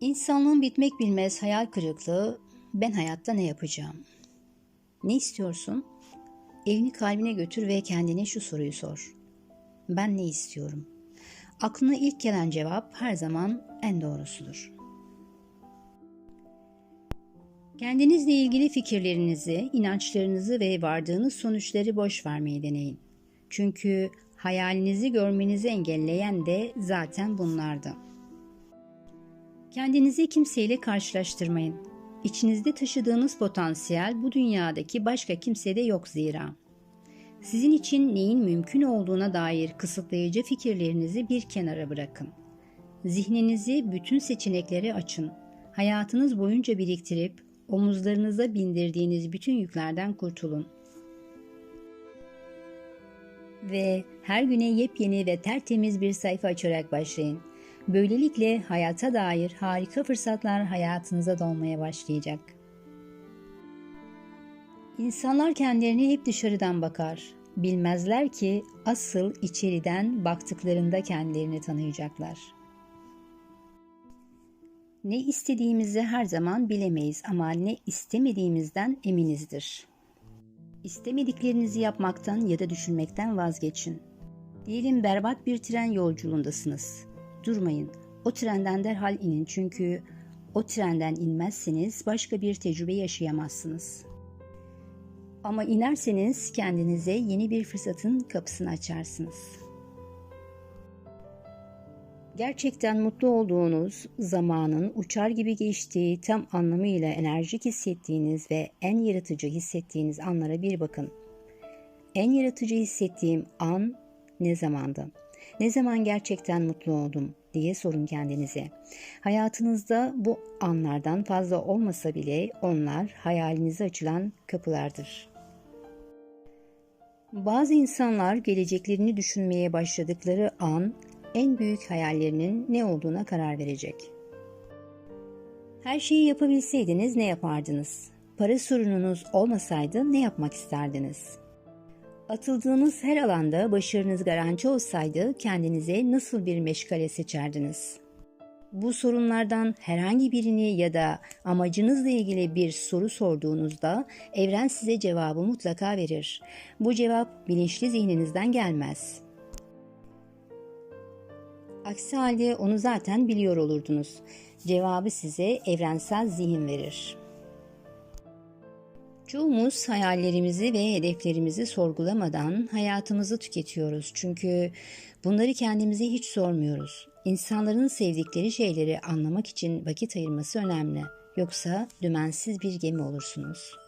İnsanlığın bitmek bilmez hayal kırıklığı ben hayatta ne yapacağım? Ne istiyorsun? Elini kalbine götür ve kendine şu soruyu sor. Ben ne istiyorum? Aklına ilk gelen cevap her zaman en doğrusudur. Kendinizle ilgili fikirlerinizi, inançlarınızı ve vardığınız sonuçları boş vermeyi deneyin. Çünkü hayalinizi görmenizi engelleyen de zaten bunlardı. Kendinizi kimseyle karşılaştırmayın. İçinizde taşıdığınız potansiyel bu dünyadaki başka kimsede yok zira. Sizin için neyin mümkün olduğuna dair kısıtlayıcı fikirlerinizi bir kenara bırakın. Zihninizi bütün seçeneklere açın. Hayatınız boyunca biriktirip omuzlarınıza bindirdiğiniz bütün yüklerden kurtulun. Ve her güne yepyeni ve tertemiz bir sayfa açarak başlayın. Böylelikle hayata dair harika fırsatlar hayatınıza dolmaya başlayacak. İnsanlar kendilerine hep dışarıdan bakar. Bilmezler ki asıl içeriden baktıklarında kendilerini tanıyacaklar. Ne istediğimizi her zaman bilemeyiz ama ne istemediğimizden eminizdir. İstemediklerinizi yapmaktan ya da düşünmekten vazgeçin. Diyelim berbat bir tren yolculuğundasınız. Durmayın. O trenden derhal inin çünkü o trenden inmezseniz başka bir tecrübe yaşayamazsınız. Ama inerseniz kendinize yeni bir fırsatın kapısını açarsınız. Gerçekten mutlu olduğunuz zamanın uçar gibi geçtiği tam anlamıyla enerjik hissettiğiniz ve en yaratıcı hissettiğiniz anlara bir bakın. En yaratıcı hissettiğim an ne zamandı? Ne zaman gerçekten mutlu oldum diye sorun kendinize. Hayatınızda bu anlardan fazla olmasa bile onlar hayalinize açılan kapılardır. Bazı insanlar geleceklerini düşünmeye başladıkları an en büyük hayallerinin ne olduğuna karar verecek. Her şeyi yapabilseydiniz ne yapardınız? Para sorununuz olmasaydı ne yapmak isterdiniz? Atıldığınız her alanda başarınız garanti olsaydı kendinize nasıl bir meşgale seçerdiniz? Bu sorunlardan herhangi birini ya da amacınızla ilgili bir soru sorduğunuzda evren size cevabı mutlaka verir. Bu cevap bilinçli zihninizden gelmez. Aksi halde onu zaten biliyor olurdunuz. Cevabı size evrensel zihin verir. Çoğumuz hayallerimizi ve hedeflerimizi sorgulamadan hayatımızı tüketiyoruz. Çünkü bunları kendimize hiç sormuyoruz. İnsanların sevdikleri şeyleri anlamak için vakit ayırması önemli. Yoksa dümensiz bir gemi olursunuz.''